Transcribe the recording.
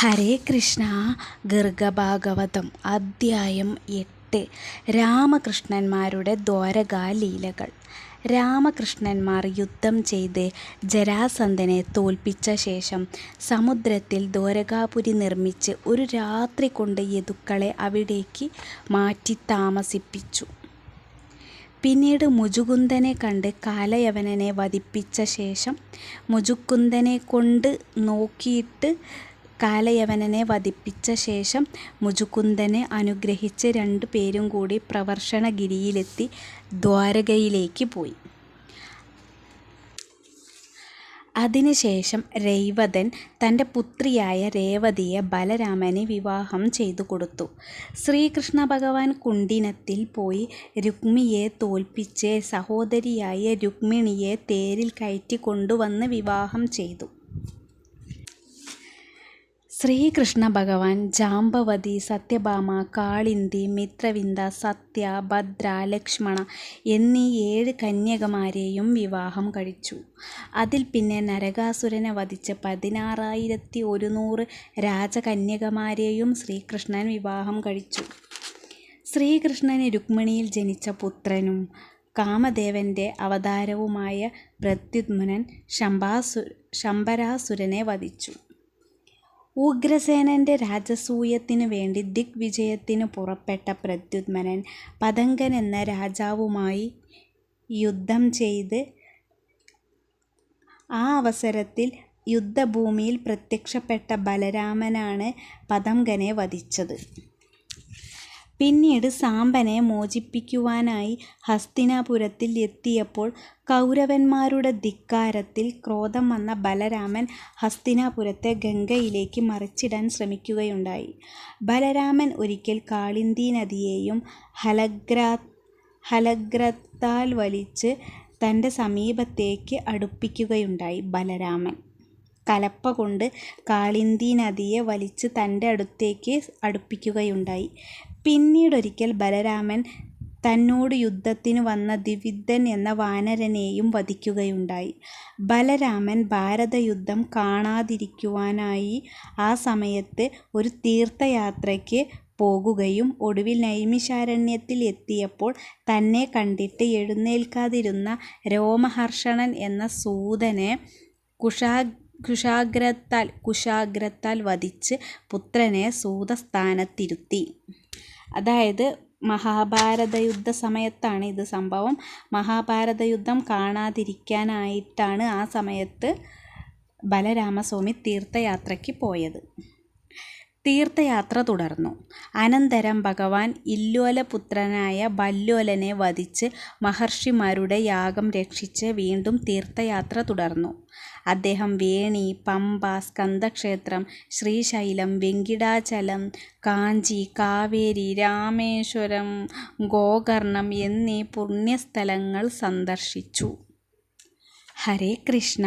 ഹരേ കൃഷ്ണ ഗർഗഭാഗവതം അദ്ധ്യായം എട്ട് രാമകൃഷ്ണന്മാരുടെ ദ്വാരകാലീലകൾ രാമകൃഷ്ണന്മാർ യുദ്ധം ചെയ്ത് ജരാസന്ധനെ തോൽപ്പിച്ച ശേഷം സമുദ്രത്തിൽ ദ്വാരകാപുരി നിർമ്മിച്ച് ഒരു രാത്രി കൊണ്ട് യദുക്കളെ അവിടേക്ക് മാറ്റി താമസിപ്പിച്ചു. പിന്നീട് മുജുകുന്ദനെ കണ്ട് കാലയവനനെ വധിപ്പിച്ച ശേഷം മുചുക്കുന്ദനെക്കൊണ്ട് നോക്കിയിട്ട് കാലയവനനെ വധിപ്പിച്ച ശേഷം മുചുകുന്ദനെ അനുഗ്രഹിച്ച് രണ്ടു പേരും കൂടി പ്രവർഷണഗിരിയിലെത്തി ദ്വാരകയിലേക്ക് പോയി. അതിനുശേഷം രൈവതൻ തന്റെ പുത്രിയായ രേവതിയെ ബലരാമനെ വിവാഹം ചെയ്തു കൊടുത്തു ശ്രീകൃഷ്ണ ഭഗവാൻ കുണ്ടിനത്തിൽ പോയി രുക്മിയെ തോൽപ്പിച്ച് സഹോദരിയായ രുക്മിണിയെ തേരിൽ കയറ്റി കൊണ്ടുവന്ന് വിവാഹം ചെയ്തു. ശ്രീകൃഷ്ണഭഗവാൻ ജാംബവതി, സത്യഭാമ, കാളിന്ദി, മിത്രവിന്ദ, സത്യ, ഭദ്ര, ലക്ഷ്മണ എന്നീ ഏഴ് കന്യകമാരെയും വിവാഹം കഴിച്ചു. അതിൽ പിന്നെ നരകാസുരനെ വധിച്ച പതിനാറായിരത്തി ഒരുന്നൂറ് രാജകന്യകമാരെയും ശ്രീകൃഷ്ണൻ വിവാഹം കഴിച്ചു. ശ്രീകൃഷ്ണന് രുക്മിണിയിൽ ജനിച്ച പുത്രനും കാമദേവന്റെ അവതാരവുമായ പ്രദ്യുമ്നൻ ശംബരാസുരനെ വധിച്ചു. ഉഗ്രസേനന്റെ രാജസൂയത്തിനു വേണ്ടി ദിഗ്വിജയത്തിനു പുറപ്പെട്ട പ്രദ്യുമ്നൻ പതങ്കൻ എന്ന രാജാവുമായി യുദ്ധം ചെയ്ത് ആ അവസരത്തിൽ യുദ്ധഭൂമിയിൽ പ്രത്യക്ഷപ്പെട്ട ബലരാമനാണ് പതങ്കനെ വധിച്ചത്. പിന്നീട് സാമ്പനെ മോചിപ്പിക്കുവാനായി ഹസ്തിനാപുരത്തിൽ എത്തിയപ്പോൾ കൗരവന്മാരുടെ ധിക്കാരത്തിൽ ക്രോധം വന്ന ബലരാമൻ ഹസ്തിനാപുരത്തെ ഗംഗയിലേക്ക് മറിച്ചിടാൻ ശ്രമിക്കുകയുണ്ടായി. ബലരാമൻ ഒരിക്കൽ കാളിന്ദി നദിയെയും ഹലഗ്ര ഹലഗ്രത്താൽ വലിച്ച് തന്റെ സമീപത്തേക്ക് അടുപ്പിക്കുകയുണ്ടായി. ബലരാമൻ കലപ്പ കൊണ്ട് കാളിന്ദീനദിയെ വലിച്ച് തന്റെ അടുത്തേക്ക് അടുപ്പിക്കുകയുണ്ടായി. പിന്നീടൊരിക്കൽ ബലരാമൻ തന്നോട് യുദ്ധത്തിനു വന്ന ദിവിദ്ധൻ എന്ന വാനരനെയും വധിക്കുകയുണ്ടായി. ബലരാമൻ ഭാരതയുദ്ധം കാണാതിരിക്കുവാനായി ആ സമയത്ത് ഒരു തീർത്ഥയാത്രയ്ക്ക് പോകുകയും ഒടുവിൽ നൈമിശാരണ്യത്തിൽ എത്തിയപ്പോൾ തന്നെ കണ്ടിട്ട് എഴുന്നേൽക്കാതിരുന്ന രോമഹർഷണൻ എന്ന സൂതനെ കുശാഗ്രത്താൽ വധിച്ച് പുത്രനെ സൂതസ്ഥാനത്തിരുത്തി. അതായത് മഹാഭാരത യുദ്ധ സമയത്താണ് ഇത് സംഭവം. മഹാഭാരത യുദ്ധം കാണാതിരിക്കാനായിട്ടാണ് ആ സമയത്ത് ബലരാമസ്വാമി തീർത്ഥയാത്രയ്ക്ക് പോയത്. തീർത്ഥയാത്ര തുടർന്നു. അനന്തരം ഭഗവാൻ ഇല്ലോലപുത്രനായ ഭല്ലോലനെ വധിച്ച് മഹർഷിമാരുടെ യാഗം രക്ഷിച്ച് വീണ്ടും തീർത്ഥയാത്ര തുടർന്നു. അദ്ദേഹം വേണി, പമ്പ, സ്കന്ദക്ഷേത്രം, ശ്രീശൈലം, വെങ്കിടാചലം, കാഞ്ചി, കാവേരി, രാമേശ്വരം, ഗോകർണം എന്നീ പുണ്യസ്ഥലങ്ങൾ സന്ദർശിച്ചു. ഹരേ കൃഷ്ണ